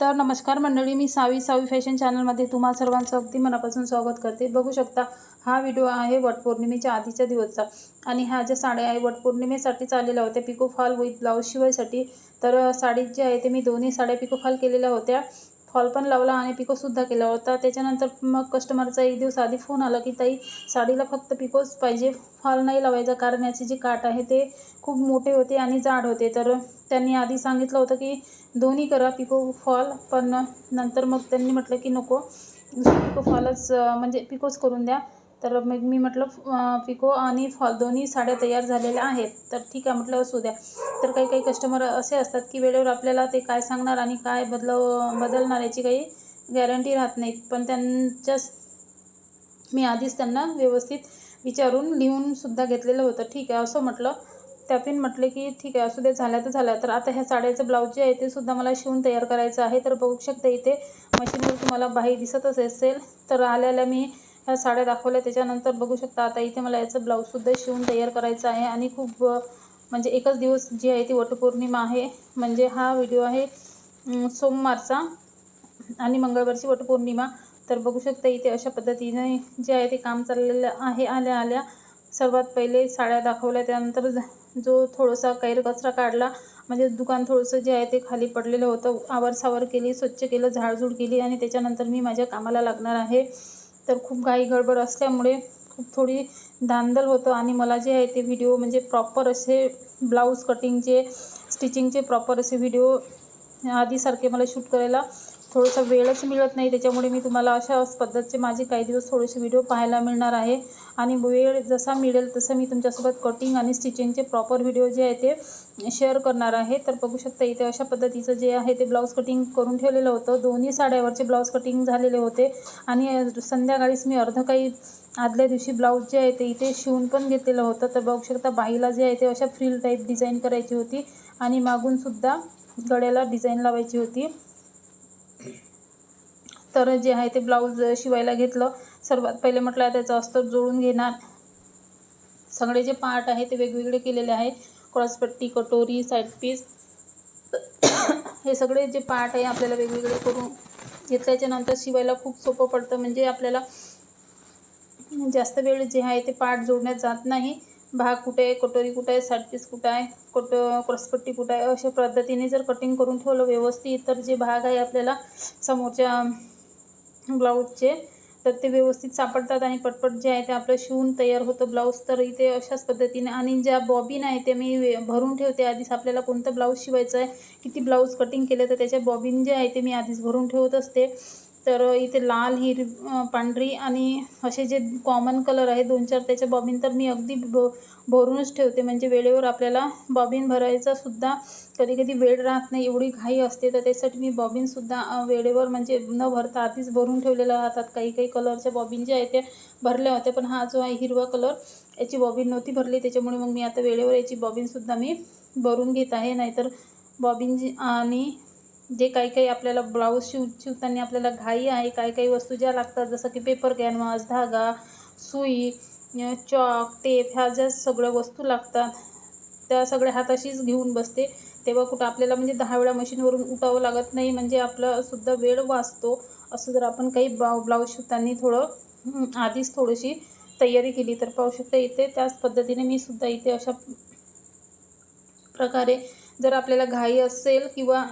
तर नमस्कार मंडळी मी सावी सावी फॅशन चॅनलमध्ये तुम्हा सर्वांचं अगदी मनापासून स्वागत करते. बघू शकता हा व्हिडिओ आहे वटपौर्णिमेच्या आधीच्या दिवसचा आणि ह्या ज्या साड्या आहे वटपौर्णिमेसाठीच आलेल्या होत्या पिको फॉल विथ ब्लाऊज शिवायसाठी. तर साडीत जे आहे ते मी दोन्ही साड्या पिको फॉल केलेल्या होत्या. फॉल पण लावला आणि पिकोसुद्धा केला होता. त्याच्यानंतर मग कस्टमरचा एक दिवस आधी फोन आला की ताई साडीला फक्त पिकोच पाहिजे. फॉल नाही लावायचा कारण याचे जे काठ आहे ते खूप मोठे होते आणि जाड होते. तर त्यांनी आधी सांगितलं होतं की दोन्ही करा पिको फॉल पण नंतर मग त्यांनी म्हटलं की नको. पिको फॉलच म्हणजे पिकोच करून द्या. तर मग मी म्हटलं पिको आणि फॉल दोन्ही साड्या तयार झालेल्या आहेत. तर ठीक आहे म्हटलं असू द्या. तर काही काही कस्टमर असे असतात की वेळेवर आपल्याला ते काय सांगणार आणि काय बदलव बदलणार याची काही गॅरंटी राहत नाही पण त्यांच्याच मी आधीच त्यांना व्यवस्थित विचारून लिहूनसुद्धा घेतलेलं होतं. ठीक आहे असं म्हटलं. त्या म्हटले की ठीक आहे असू दे झाल्या तर झाल्या तर आता ह्या साड्याचं ब्लाऊज जे आहे ते सुद्धा मला शिवून तयार करायचं आहे. तर बघू शकता इथे मशीनवर तुम्हाला बाही दिसतच असेल तर आल्याला मी ह्या साड्या दाखवल्या. त्याच्यानंतर बघू शकता आता इथे मला याचं ब्लाऊजसुद्धा शिवून तयार करायचं आहे. आणि खूप म्हणजे एकच दिवस जी आहे ती वटपौर्णिमा आहे. म्हणजे हा व्हिडिओ आहे सोमवारचा आणि मंगळवारची वटपौर्णिमा. तर बघू शकता इथे अशा पद्धतीने जे आहे ते काम चाललेलं आहे. आल्या आल्या सर्वात पहिले साड्या दाखवल्या. त्यानंतर जो थोडासा कैर कचरा काढला म्हणजे दुकान थोडंसं जे आहे ते खाली पडलेलं होतं. आवरसावर केली स्वच्छ केलं झाडझूड केली आणि त्याच्यानंतर मी माझ्या कामाला लागणार आहे. तर खूप घाई गडबड असल्यामुळे खूप थोडी धांदल होतं आणि मला जे आहे ते व्हिडिओ म्हणजे प्रॉपर असे ब्लाऊज कटिंगचे स्टिचिंगचे प्रॉपर असे व्हिडिओ आधीसारखे मला शूट करायला थोडासा वेळच मिळत नाही. त्याच्यामुळे मी तुम्हाला अशा पद्धतीचे माझे काही दिवस थोडेसे व्हिडिओ पाहायला मिळणार आहे. आणि वेळ जसा मिळेल तसं मी तुमच्यासोबत कटिंग आणि स्टिचिंगचे प्रॉपर व्हिडिओ जे आहे ते शेअर करणार आहे. तर बघू शकता इथे अशा पद्धतीचं जे आहे ते ब्लाऊज कटिंग करून ठेवलेलं होतं. दोन्ही साड्यावरचे ब्लाऊज कटिंग झालेले होते. आणि संध्याकाळीच मी अर्ध काही आदल्या दिवशी ब्लाऊज जे आहे ते इथे शिवून पण घेतलेलं होतं. तर बघू शकता बाईला जे आहे ते अशा फ्रिल टाईप डिझाईन करायची होती. आणि मागूनसुद्धा गळ्याला डिझाईन लावायची होती. तर जे आहे ते ब्लाऊज शिवायला घेतलं. सर्वात पहिले म्हटलं त्याचं अस्तर जोडून घेणार. सगळे जे पार्ट आहे ते वेगवेगळे केलेले आहे क्रॉसपट्टी कटोरी साईड पीस हे सगळे जे पार्ट आहे आपल्याला वेगवेगळे करून घेतल्याच्या नंतर शिवायला खूप सोपं पडतं. म्हणजे आपल्याला जास्त वेळ जे आहे ते पार्ट जोडण्यात जात नाही. भाग कुठे आहे कटोरी कुठे आहे साईड पीस कुठं आहे कट क्रॉसपट्टी कुठं आहे अशा पद्धतीने जर कटिंग करून ठेवलं व्यवस्थित तर जे भाग आहे आपल्याला समोरच्या ब्लाऊजचे तर ते व्यवस्थित सापडतात आणि पटपट जे आहे ते आपलं शिवून तयार होतं ब्लाऊज. तर इथे अशाच पद्धतीने आणि ज्या बॉबिन आहे ते मी वे- भरून ठेवते. आधीच आपल्याला कोणतं ब्लाऊज शिवायचं आहे किती ब्लाऊज कटिंग केलं तर त्याच्या बॉबीन जे आहे ते मी आधीच भरून ठेवत असते. तर इथे लाल हिर पांढरी आणि असे जे कॉमन कलर आहे दोन चार त्याच्या बॉबिन तर मी अगदी भो भरूनच ठेवते. म्हणजे वेळेवर आपल्याला बॉबिन भरायचासुद्धा कधी कधी वेळ राहत नाही. एवढी घाई असते तर त्यासाठी मी बॉबिनसुद्धा वेळेवर म्हणजे न भरता आधीच भरून ठेवलेल्या राहतात. काही काही कलरच्या बॉबिन ज्या आहेत त्या भरल्या होत्या पण हा जो आहे हिरवा कलर याची बॉबिन नव्हती भरली. त्याच्यामुळे मग मी आता वेळेवर याची बॉबिनसुद्धा मी भरून घेत आहे. नाहीतर बॉबिन जी आणि जे काही काही आपल्याला ब्लाऊज शिव शिवताना आपल्याला घाई आहे काही काही वस्तू ज्या लागतात जसं की पेपर कॅनव्हास धागा सुई चॉक टेप ह्या ज्या सगळ्या वस्तू लागतात त्या सगळ्या हाताशीच घेऊन बसते. तेव्हा कुठं आपल्याला म्हणजे दहा वेळा मशीनवरून उठावं लागत नाही म्हणजे आपला सुद्धा वेळ वाचतो. असं जर आपण काही ब्लाऊ ब्लाऊज शिवताना थोडं आधीच थोडीशी तयारी केली तर पाहू शकता इथे त्याच पद्धतीने मी सुद्धा इथे अशा प्रकारे जर आपल्याला घाई असेल किंवा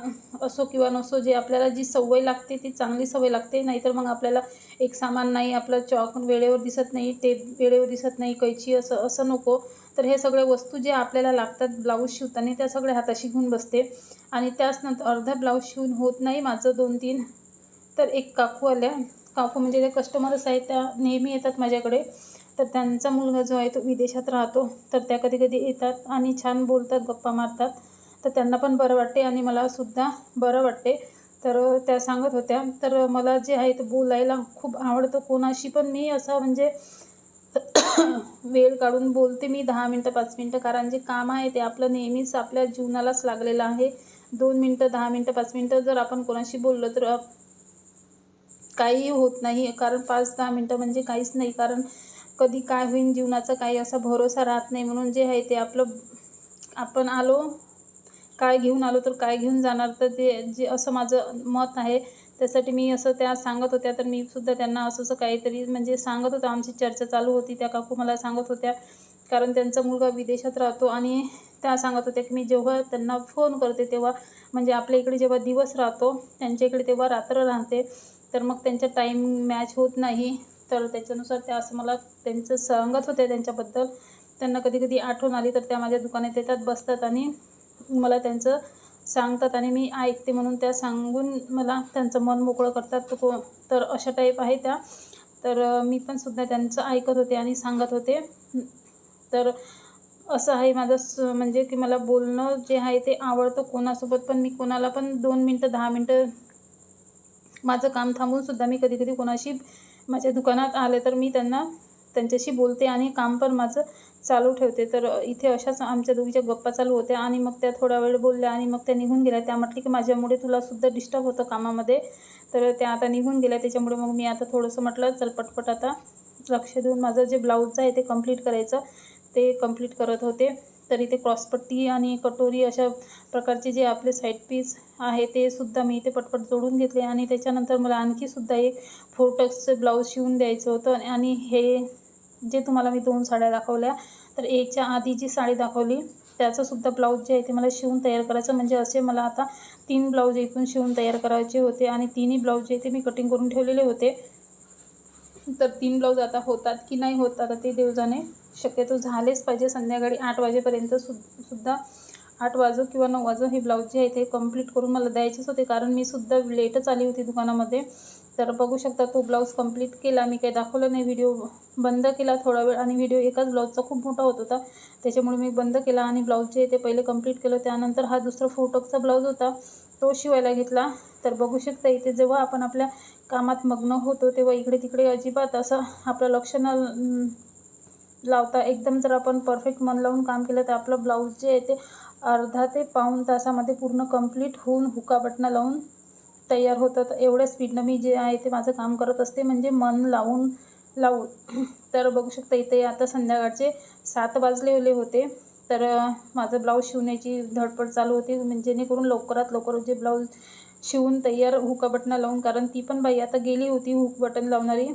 असो किंवा नसो जे आपल्याला जी सवय लागते ती चांगली सवय लागते नाहीतर मग आपल्याला एक सामान नाही आपलं चॉक वेळेवर दिसत नाही टेप वेळेवर दिसत नाही कैची असं असं नको. तर हे सगळ्या वस्तू जे आपल्याला लागतात ब्लाऊज शिवताना त्या सगळ्या हाताशी घेऊन बसते. आणि त्याच नंतर अर्धा ब्लाऊज शिवून होत नाही माझं दोन तीन तर एक काकू आल्या काकू म्हणजे त्या कस्टमरच आहेत त्या नेहमी येतात माझ्याकडे. तर त्यांचा मुलगा जो आहे तो विदेशात राहतो. तर त्या कधी कधी येतात आणि छान बोलतात गप्पा मारतात. तर त्यांना पण बरं वाटते आणि मला सुद्धा बरं वाटते. तर त्या सांगत होत्या. तर मला जे आहे ते बोलायला खूप आवडतं. कोणाशी पण मी असं म्हणजे वेळ काढून बोलते मी दहा मिनटं पाच मिनटं. कारण जे काम आहे ते आपलं नेहमीच आपल्या जीवनालाच लागलेलं आहे. दोन मिनटं दहा मिनटं पाच मिनटं जर आपण कोणाशी बोललो तर काहीही होत नाही. कारण पाच दहा मिनटं म्हणजे काहीच नाही. कारण कधी काय होईन जीवनाचा काही असा भरोसा राहत नाही. म्हणून जे आहे ते आपलं आपण आलो काय घेऊन आलो तर काय घेऊन जाणार? तर ते जे असं माझं मत आहे त्यासाठी मी असं त्या सांगत होत्या. तर मी सुद्धा त्यांना असं असं काहीतरी म्हणजे सांगत होतं. आमची चर्चा चालू होती. त्या काकू मला सांगत होत्या. कारण त्यांचा मुलगा विदेशात राहतो आणि त्या सांगत होत्या की मी जेव्हा त्यांना फोन करते तेव्हा म्हणजे आपल्या इकडे जेव्हा दिवस राहतो त्यांच्या इकडे तेव्हा रात्र राहते. तर मग त्यांचा टाईम मॅच होत नाही. तर त्याच्यानुसार त्या असं मला त्यांचं सांगत होत्या त्यांच्याबद्दल. त्यांना कधी कधी आठवण आली तर त्या माझ्या दुकानात येतात बसतात आणि मला त्यांचं सांगतात आणि मी ऐकते म्हणून त्या सांगून मला त्यांचं मन मोकळं करतात. को तर अशा टाईप आहे त्या. तर मी पण सुद्धा त्यांचं ऐकत होते आणि सांगत होते. तर असं आहे माझं स म्हणजे की मला बोलणं जे आहे ते आवडतं कोणासोबत पण मी कोणाला पण दोन मिनटं दहा मिनटं माझं काम थांबूनसुद्धा मी कधी कधी कोणाशी माझ्या दुकानात आले तर मी त्यांना त्यांच्याशी बोलते आणि काम पण माझं चालू ठेवते. तर इथे अशाच आमच्या दोघीच्या गप्पा चालू होत्या आणि मग त्या थोडा वेळ बोलल्या आणि मग त्या निघून गेल्या. त्या म्हटली की माझ्यामुळे तुलासुद्धा डिस्टर्ब होतं कामामध्ये. तर त्या आता निघून गेल्या. त्याच्यामुळे मग मी आता थोडंसं म्हटलं चल पटपट आता लक्ष देऊन माझं जे ब्लाऊजचं आहे ते कंप्लीट करायचं. ते कंप्लीट करत होते. तर इथे क्रॉसपट्टी आणि कटोरी अशा प्रकारचे जे आपले साईड पीस आहे ते सुद्धा मी इथे पटपट जोडून घेतले आणि त्याच्यानंतर मला आणखीसुद्धा एक फोर टक्सचं ब्लाऊज शिवून द्यायचं होतं. आणि हे जे तुम्हाला मी दोन साड्या दाखवल्या तर एकच्या आधी जी साडी दाखवली त्याचंसुद्धा ब्लाऊज जे आहे ते मला शिवून तयार करायचं. म्हणजे असे मला आता तीन ब्लाऊज इथून शिवून तयार करायचे होते आणि तिन्ही ब्लाऊज जे आहे ते मी कटिंग करून ठेवलेले होते. तर तीन ब्लाऊज आता होतात की नाही होत आता ते देवजाने शक्यतो झालेच पाहिजे. संध्याकाळी आठ वाजेपर्यंत सु सुद्धा आठ वाजो किंवा नऊ वाजो हे ब्लाऊज जे आहे ते कंप्लीट करून मला द्यायचेच होते. कारण मी सुद्धा लेटच आली होती दुकानामध्ये. तर बघू शकता तो ब्लाऊज कंप्लीट केला. मी काही दाखवलं नाही. व्हिडिओ बंद केला थोडा वेळ आणि व्हिडिओ एकाच ब्लाऊजचा खूप मोठा होत होता. त्याच्यामुळे मी बंद केला आणि ब्लाऊज जे ते पहिले कंप्लीट केलं. त्यानंतर हा दुसरा फोटोचा ब्लाऊज होता. तो शिवायला घेतला. तर बघू शकता इथे जेव्हा आपण आपल्या कामात मग्न होतो तेव्हा इकडे तिकडे अजिबात असं आपलं लक्ष न लावता एकदम जर आपण परफेक्ट मन लावून काम केलं तर आपलं ब्लाऊज जे आहे ते अर्धा ते पाऊण तासामध्ये पूर्ण कंप्लीट होऊन हुका बटणं लावून तयार होतात एवढ्या स्पीडनं मी जे आहे ते माझं काम करत असते. म्हणजे मन लावून लावून. तर बघू शकता इथे आता संध्याकाळचे सात वाजलेले होते. तर माझं ब्लाऊज शिवण्याची धडपड चालू होती. म्हणजे जेणेकरून लवकरात लवकर जे ब्लाऊज शिवून तयार हुका बटणं लावून कारण ती पण बाई आता गेली होती हुक बटन लावणारी.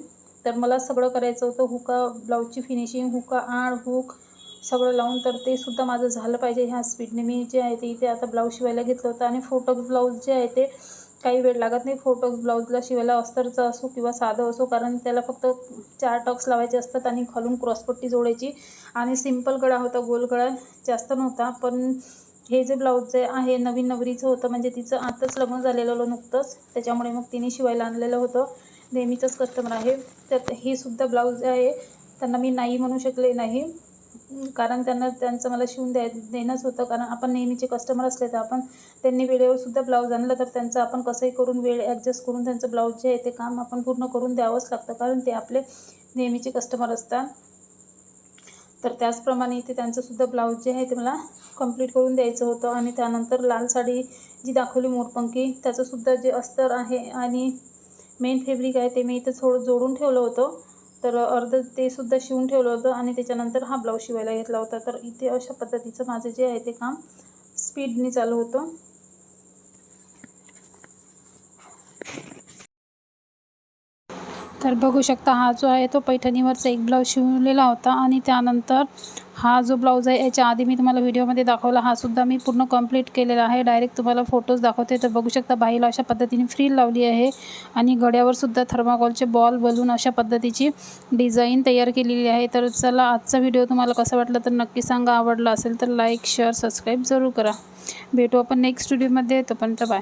तर मला सगळं करायचं होतं. हुका ब्लाऊजची फिनिशिंग हुका आड हुक सगळं लावून तर ते सुद्धा माझं झालं पाहिजे ह्या स्पीडने मी जे आहे ते इथे आता ब्लाऊज शिवायला घेतलं होतं आणि फोटोज ब्लाऊज जे आहे ते काही वेळ लागत नाही. फोटो ब्लाऊजला शिवायला अस्तरचं असो किंवा साधं असो कारण त्याला फक्त चार टक्स लावायचे असतात आणि खालून क्रॉसपट्टी जोडायची. आणि सिंपल गळा होता गोल गळा जास्त नव्हता. पण हे जे ब्लाऊज जे आहे नवीन नवरीचं होतं म्हणजे तिचं आताच लग्न झालेलं होतं नुकतंच. त्याच्यामुळे मग तिने शिवायला आणलेलं होतं. नेहमीचंच कस्टमर आहे. तर हे सुद्धा ब्लाऊज आहे त्यांना मी नाही म्हणू शकले नाही. कारण त्यांना त्यांचं मला शिवून द्याय देणंच होतं. कारण आपण नेहमीचे कस्टमर असले तर आपण त्यांनी वेळेवर सुद्धा ब्लाऊज आणलं तर त्यांचं आपण कसंही करून वेळ ॲडजस्ट करून त्यांचं ब्लाऊज जे आहे ते काम आपण पूर्ण करून द्यावंच लागतं. कारण ते आपले नेहमीचे कस्टमर असतात. तर त्याचप्रमाणे इथे त्यांचंसुद्धा ब्लाऊज जे आहे ते मला कंप्लीट करून द्यायचं होतं. आणि त्यानंतर लाल साडी जी दाखवली मोरपंखी त्याचंसुद्धा जे अस्तर आहे आणि मेन फॅब्रिक आहे ते मी इथं थोडं जोडून ठेवलं होतं. तर अर्ध ते सुद्धा शिवून ठेवलं होतं आणि त्याच्यानंतर हा ब्लाऊज शिवायला घेतला होता. तर इथे अशा पद्धतीचं माझं जे आहे ते काम स्पीडने चालू होतं. तर बघू शकता हा जो आहे तो पैठणीवरचा एक ब्लाऊज शिवलेला होता आणि त्यानंतर हा जो ब्लाऊज आहे याच्या आधी मी तुम्हाला व्हिडिओमध्ये दाखवला हा सुद्धा मी पूर्ण कंप्लीट केलेला आहे. डायरेक्ट तुम्हाला फोटोज दाखवते. तर बघू शकता बाईला अशा पद्धतीने फ्रील लावली आहे आणि गड्यावर सुद्धा थर्माकॉलचे बॉल बलून अशा पद्धतीची डिझाईन तयार केलेली आहे. तर चला आजचा व्हिडिओ तुम्हाला कसा वाटला तर नक्की सांगा. आवडला असेल तर लाईक शेअर सबस्क्राईब जरूर करा. भेटू आपण नेक्स्ट व्हिडिओमध्ये तोपर्यंत बाय